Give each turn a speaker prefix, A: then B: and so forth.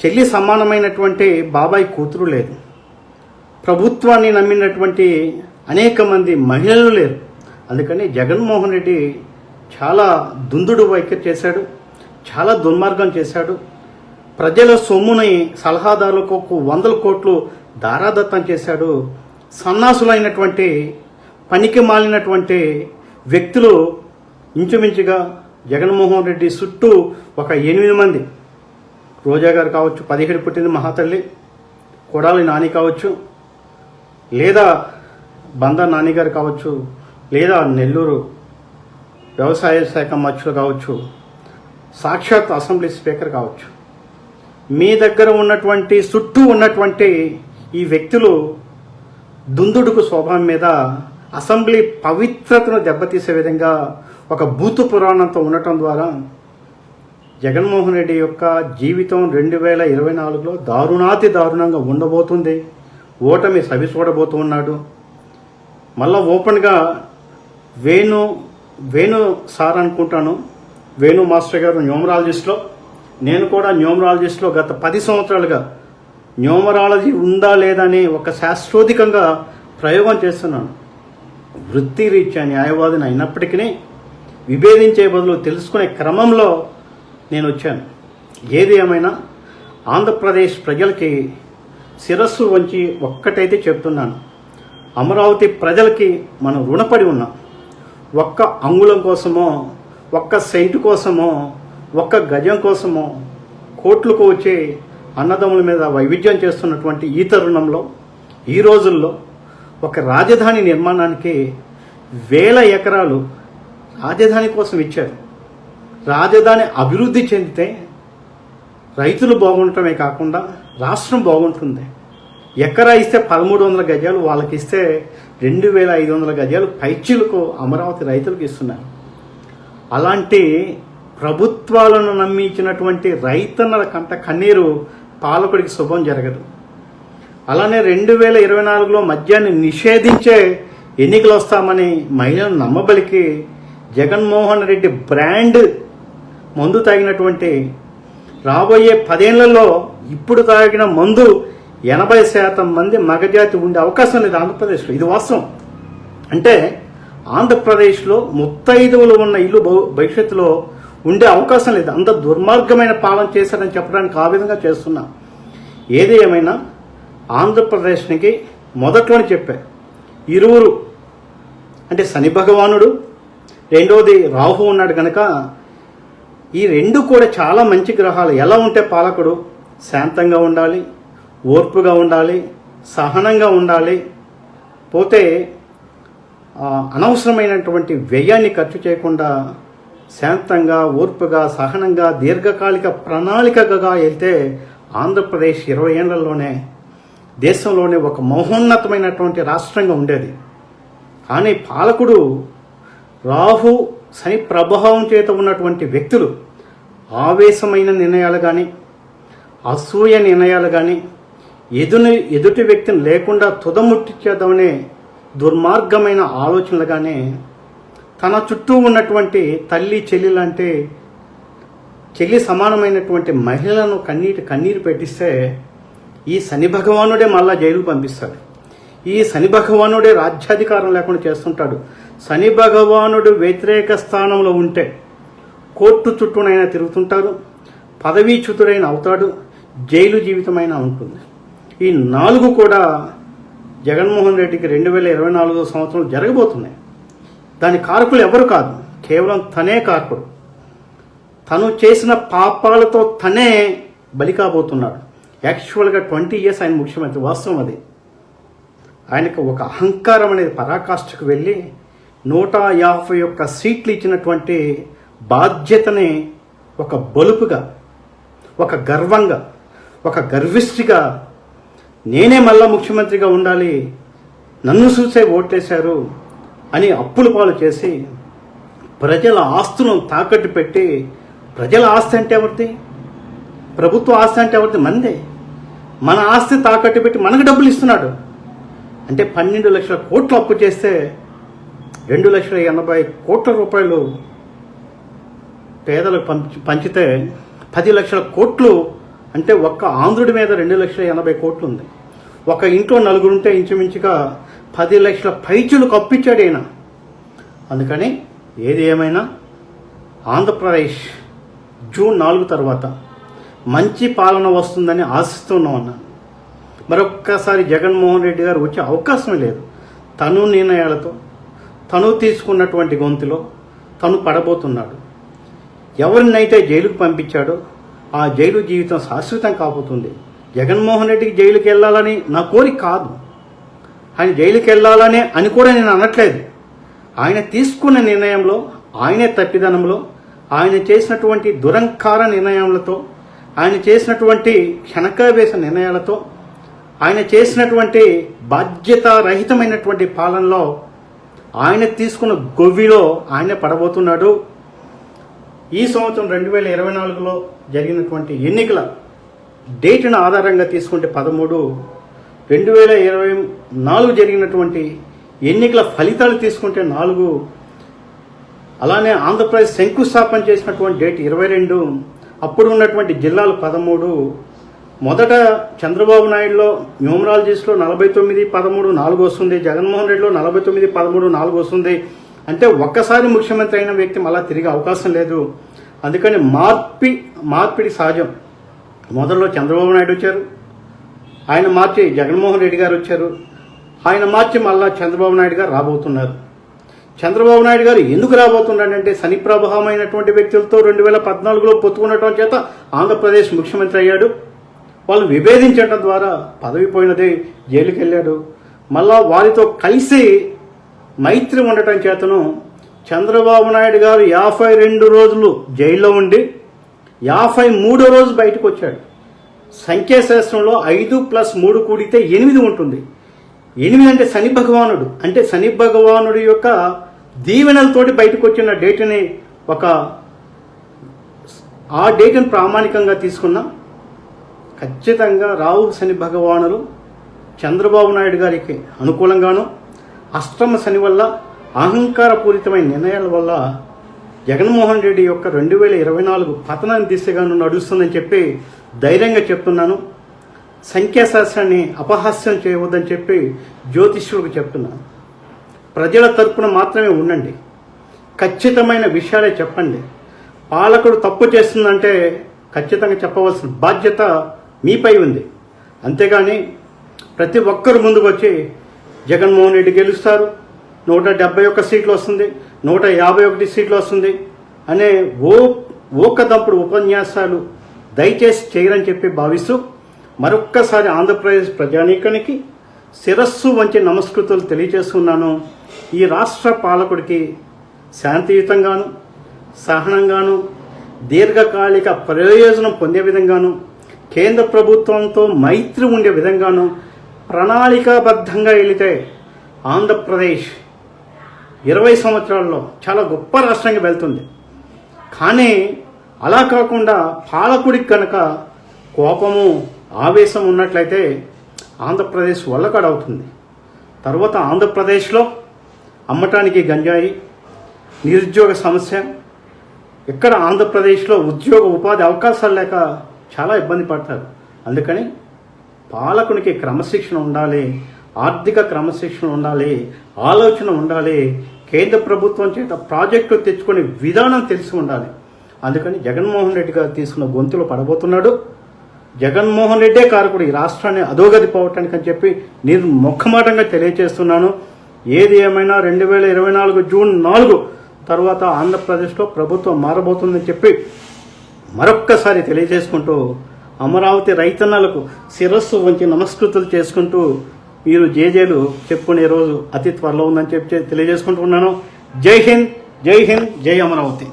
A: చెల్లి సమానమైనటువంటి బాబాయ్ కూతురు లేదు. ప్రభుత్వాన్ని నమ్మినటువంటి అనేక మంది మహిళలు లేరు. అందుకని జగన్మోహన్ రెడ్డి చాలా దుందుడు వైఖరి చేశాడు చాలా దుర్మార్గం చేశాడు. ప్రజల సొమ్ముని సలహాదారులకు వందల కోట్లు దారాదత్తం చేశాడు. సన్నాసులైనటువంటి పనికి మాలినటువంటి వ్యక్తులు ఇంచుమించుగా జగన్మోహన్ రెడ్డి చుట్టూ ఒక ఎనిమిది మంది. రోజా గారు కావచ్చు పదిహేడు పుట్టింది మహాతల్లి కొడాలి నాని కావచ్చు లేదా బంద నాని గారు కావచ్చు లేదా నెల్లూరు వ్యవసాయ శాఖ మచ్చులు కావచ్చు సాక్షాత్ అసెంబ్లీ స్పీకర్ కావచ్చు. మీ దగ్గర ఉన్నటువంటి చుట్టూ ఉన్నటువంటి ఈ వ్యక్తులు దుందుడుకు స్వభావం మీద అసెంబ్లీ పవిత్రతను దెబ్బతీసే విధంగా ఒక భూత పురాణంతో ఉండటం ద్వారా జగన్మోహన్ రెడ్డి యొక్క జీవితం రెండు వేల ఇరవై నాలుగులో దారుణాతి దారుణంగా ఉండబోతుంది. ఓటమి సవి చూడబోతూ ఉన్నాడు. మళ్ళా ఓపెన్గా వేణు వేణు సార్ అనుకుంటాను. వేణు మాస్టర్ గారు న్యూమరాలజిస్ట్లో. నేను కూడా న్యూమరాలజిస్ట్లో గత పది సంవత్సరాలుగా న్యూమరాలజీ ఉందా లేదా అని ఒక శాస్త్రోధికంగా ప్రయోగం చేస్తున్నాను. వృత్తిరీత్యా న్యాయవాదిని అయినప్పటికీ విభేదించే బదులు తెలుసుకునే క్రమంలో నేను వచ్చాను ఏది ఏమైనా ఆంధ్రప్రదేశ్ ప్రజలకి శిరస్సు వంచి ఒక్కటైతే చెప్తున్నాను. అమరావతి ప్రజలకి మనం రుణపడి ఉన్నాం. ఒక్క అంగుళం కోసమో ఒక్క సెంటు కోసమో ఒక్క గజం కోసమో కోట్లకు వచ్చే అన్నదమ్ముల మీద వైవిధ్యం చేస్తున్నటువంటి ఈ తరుణంలో ఈ రోజుల్లో ఒక రాజధాని నిర్మాణానికి వేల ఎకరాలు రాజధాని కోసం ఇచ్చారు. రాజధాని అభివృద్ధి చెందితే రైతులు బాగుండటమే కాకుండా రాష్ట్రం బాగుంటుంది. ఎకరా ఇస్తే పదమూడు వందల గజాలు వాళ్ళకి ఇస్తే రెండు వేల ఐదు వందల గజాలు పైచీలకు అమరావతి రైతులకు ఇస్తున్నారు. అలాంటి ప్రభుత్వాలను నమ్మించినటువంటి రైతన్నల కంట కన్నీరు పాలకుడికి శుభం జరగదు. అలానే రెండు వేల ఇరవై నాలుగులో మద్యాన్ని నిషేధించే ఎన్నికలు వస్తామని మహిళలు నమ్మబలికి జగన్మోహన్ రెడ్డి బ్రాండ్ మందు తాగినటువంటి రాబోయే పదేళ్ళలో ఇప్పుడు తాగిన మందు ఎనభై శాతం మంది మగజాతి ఉండే అవకాశం లేదు ఆంధ్రప్రదేశ్లో. ఇది వాస్తవం. అంటే ఆంధ్రప్రదేశ్లో ముత్తైదువులు ఉన్న ఇల్లు భవిష్యత్తులో ఉండే అవకాశం లేదు. అంత దుర్మార్గమైన పాలన చేశారని చెప్పడానికి ఆ విధంగా చేస్తున్నా. ఏది ఏమైనా ఆంధ్రప్రదేశ్కి మొదట్లోనే చెప్పా. ఇరువురు. అంటే శని భగవానుడు రెండవది రాహు ఉన్నాడు కనుక ఈ రెండు కూడా చాలా మంచి గ్రహాలు. ఎలా ఉంటే పాలకుడు శాంతంగా ఉండాలి ఓర్పుగా ఉండాలి సహనంగా ఉండాలి. పోతే అనవసరమైనటువంటి వ్యయాన్ని ఖర్చు చేయకుండా శాంతంగా ఓర్పుగా సహనంగా దీర్ఘకాలిక ప్రణాళికగా వెళ్తే ఆంధ్రప్రదేశ్ ఇరవై ఏళ్ళలోనే దేశంలోనే ఒక మహోన్నతమైనటువంటి రాష్ట్రంగా ఉండేది. కానీ పాలకుడు రాహు శని ప్రభావం చేత ఉన్నటువంటి వ్యక్తులు ఆవేశమైన నిర్ణయాలు కానీ అసూయ నిర్ణయాలు కానీ ఎదుని ఎదుటి వ్యక్తిని లేకుండా తుదముట్టించేద్దామనే దుర్మార్గమైన ఆలోచనలు కానీ తన చుట్టూ ఉన్నటువంటి తల్లి చెల్లెలంటే చెల్లి సమానమైనటువంటి మహిళలను కన్నీటి కన్నీరు పెట్టిస్తే ఈ శని భగవానుడే మళ్ళా జైలు పంపిస్తాడు. ఈ శని భగవానుడే రాజ్యాధికారం లేకుండా చేస్తుంటాడు. శని భగవానుడు వ్యతిరేక స్థానంలో ఉంటే కోర్టు చుట్టూనైనా తిరుగుతుంటారు పదవీచ్యుతుడైన అవుతాడు జైలు జీవితమైనా ఉంటుంది. ఈ నాలుగు కూడా జగన్మోహన్ రెడ్డికి రెండు వేల ఇరవై నాలుగో సంవత్సరం జరగబోతున్నాయి. దాని కారకులు ఎవరు కాదు కేవలం తనే కారకుడు. తను చేసిన పాపాలతో తనే బలి కాబోతున్నాడు. యాక్చువల్గా ట్వంటీ ఇయర్స్ ఆయన ముఖ్యమంత్రి వాస్తవం అది. ఆయనకు ఒక అహంకారం అనేది పరాకాష్ఠకు వెళ్ళి నూట యాభై ఒక్క సీట్లు ఇచ్చినటువంటి బాధ్యతని ఒక బలుపుగా ఒక గర్వంగా ఒక గర్విష్టిగా నేనే మళ్ళా ముఖ్యమంత్రిగా ఉండాలి నన్ను చూసే ఓట్లేశారు అని అప్పుల పాలు చేసి ప్రజల ఆస్తులను తాకట్టు పెట్టి ప్రజల ఆస్తి అంటే ఎవరిది? ప్రభుత్వ ఆస్తి అంటే ఎవరిది? మందే. మన ఆస్తి తాకట్టు పెట్టి మనకు డబ్బులు ఇస్తున్నాడు. అంటే పన్నెండు లక్షల కోట్లు అప్పు చేస్తే రెండు లక్షల ఎనభై కోట్ల రూపాయలు పేదలకు పంచి పంచితే పది లక్షల కోట్లు అంటే ఒక్క ఆంధ్రుడి మీద రెండు లక్షల ఎనభై కోట్లు ఉంది ఒక ఇంట్లో నలుగురుంటే ఇంచుమించుగా పది లక్షల పైచులు కప్పించాడు ఈయన. అందుకని ఏది ఏమైనా ఆంధ్రప్రదేశ్ జూన్ నాలుగు తర్వాత మంచి పాలన వస్తుందని ఆశిస్తున్నాం అన్నాను మరొక్కసారి జగన్మోహన్ రెడ్డి గారు వచ్చే అవకాశం లేదు. తను నిర్ణయాలతో తను తీసుకున్నటువంటి గొంతులో తను పడబోతున్నాడు. ఎవరినైతే జైలుకు పంపించాడో ఆ జైలు జీవితం శాశ్వతం కాబోతుంది. జగన్మోహన్ రెడ్డికి జైలుకి వెళ్ళాలని నా కోరిక కాదు. ఆయన జైలుకి వెళ్ళాలని అని కూడా నేను అనట్లేదు. ఆయన తీసుకున్న నిర్ణయంలో ఆయనే తప్పిదనంలో ఆయన చేసినటువంటి దురంకార నిర్ణయాలతో ఆయన చేసినటువంటి క్షణకావేశ నిర్ణయాలతో ఆయన చేసినటువంటి బాధ్యతారహితమైనటువంటి పాలనలో ఆయన తీసుకున్న గొవ్విలో ఆయన పడబోతున్నాడు. ఈ సంవత్సరం రెండు వేల ఇరవై నాలుగులో జరిగినటువంటి ఎన్నికల డేట్ను ఆధారంగా తీసుకుంటే పదమూడు రెండు వేల ఇరవై నాలుగు జరిగినటువంటి ఎన్నికల ఫలితాలు తీసుకుంటే నాలుగు. అలానే ఆంధ్రప్రదేశ్ శంకుస్థాపన చేసినటువంటి డేట్ ఇరవై రెండు అప్పుడు ఉన్నటువంటి జిల్లాలు పదమూడు. మొదట చంద్రబాబు నాయుడులో న్యూమరాలజిస్ట్లో నలభై తొమ్మిది పదమూడు నాలుగు వస్తుంది. జగన్మోహన్ రెడ్డిలో నలభై తొమ్మిది పదమూడు నాలుగు వస్తుంది. అంటే ఒక్కసారి ముఖ్యమంత్రి అయిన వ్యక్తి మళ్ళా తిరిగే అవకాశం లేదు. అందుకని మార్పి మార్పిడి సహజం. మొదట్లో చంద్రబాబు నాయుడు వచ్చారు. ఆయన మార్చి జగన్మోహన్ రెడ్డి గారు వచ్చారు. ఆయన మార్చి మళ్ళా చంద్రబాబు నాయుడు గారు రాబోతున్నారు. చంద్రబాబు నాయుడు గారు ఎందుకు రాబోతున్నాడంటే శని ప్రభావమైనటువంటి వ్యక్తులతో రెండు వేల పద్నాలుగులో పొత్తుకున్నటం చేత ఆంధ్రప్రదేశ్ ముఖ్యమంత్రి అయ్యాడు. వాళ్ళు విభేదించడం ద్వారా పదవి పోయినదే జైలుకి వెళ్ళాడు మళ్ళా వారితో కలిసి మైత్రి ఉండటం చేతను చంద్రబాబు నాయుడు గారు యాభై రెండు రోజులు జైల్లో ఉండి యాభై మూడో రోజు బయటకు వచ్చాడు. సంఖ్యాశాస్త్రంలో ఐదు ప్లస్ మూడు కూడితే ఎనిమిది ఉంటుంది. ఎనిమిది అంటే శని భగవానుడు. అంటే శని భగవానుడి యొక్క దీవెనలతోటి బయటకు వచ్చిన డేట్ని ఒక ఆ డేట్ని ప్రామాణికంగా తీసుకున్నాం ఖచ్చితంగా రావు శని భగవానులు చంద్రబాబు నాయుడు గారికి అనుకూలంగాను అష్టమ శని వల్ల అహంకారపూరితమైన నిర్ణయాల వల్ల జగన్మోహన్ రెడ్డి యొక్క రెండు వేల ఇరవై నాలుగు పతనాన్ని దిశగాను నడుస్తుందని చెప్పి ధైర్యంగా చెప్తున్నాను. సంఖ్యాశాస్త్రాన్ని అపహాస్యం చేయవద్దని చెప్పి జ్యోతిష్యులకు చెప్తున్నాను. ప్రజల తరపున మాత్రమే ఉండండి. ఖచ్చితమైన విషయాలే చెప్పండి. పాలకుడు తప్పు చేస్తుందంటే ఖచ్చితంగా చెప్పవలసిన బాధ్యత మీపై ఉంది. అంతేగాని ప్రతి ఒక్కరు ముందుకు వచ్చి జగన్మోహన్ రెడ్డి గెలుస్తారు. నూట డెబ్బై ఒక్క సీట్లు వస్తుంది. నూట యాభై ఒకటి సీట్లు వస్తుంది. అనే ఓ ఓకదంపుడు ఉపన్యాసాలు దయచేసి చేయరని చెప్పి భావిస్తూ మరొక్కసారి ఆంధ్రప్రదేశ్ ప్రజానీకానికి శిరస్సు వంచి నమస్కృతులు తెలియజేస్తున్నాను. ఈ రాష్ట్ర పాలకుడికి శాంతియుతంగాను సహనంగాను దీర్ఘకాలిక ప్రయోజనం పొందే విధంగాను కేంద్ర ప్రభుత్వంతో మైత్రి ఉండే విధంగాను ప్రణాళికాబద్ధంగా వెళితే ఆంధ్రప్రదేశ్ ఇరవై సంవత్సరాల్లో చాలా గొప్ప రాష్ట్రంగా వెళ్తుంది. కానీ అలా కాకుండా పాలకుడికి కనుక కోపము ఆవేశం ఉన్నట్లయితే ఆంధ్రప్రదేశ్ వల్లకడవుతుంది. తర్వాత ఆంధ్రప్రదేశ్లో అమ్మటానికి గంజాయి నిరుద్యోగ సమస్య ఇక్కడ ఆంధ్రప్రదేశ్లో ఉద్యోగ ఉపాధి అవకాశాలు లేక చాలా ఇబ్బంది పడతారు. అందుకని పాలకునికి క్రమశిక్షణ ఉండాలి ఆర్థిక క్రమశిక్షణ ఉండాలి ఆలోచన ఉండాలి కేంద్ర ప్రభుత్వం చేత ప్రాజెక్టు తెచ్చుకునే విధానం తెలిసి ఉండాలి. అందుకని జగన్మోహన్ రెడ్డి గారు తీసుకున్న గొంతులో పడబోతున్నాడు. జగన్మోహన్ రెడ్డే కారకుడు ఈ రాష్ట్రాన్ని అధోగతి పోవటానికి అని చెప్పి నేను ముఖమాటంగా తెలియజేస్తున్నాను. ఏది ఏమైనా రెండు వేల ఇరవై నాలుగు జూన్ నాలుగు తర్వాత ఆంధ్రప్రదేశ్లో ప్రభుత్వం మారబోతుందని చెప్పి మరొక్కసారి తెలియజేసుకుంటూ అమరావతి రైతన్నలకు శిరస్సు వంచి నమస్కృతులు చేసుకుంటూ మీరు జేజేలు చెప్పుకునే రోజు అతి త్వరలో ఉందని చెప్పి తెలియజేసుకుంటున్నాను జై హింద్ జై హింద్ జై అమరావతి.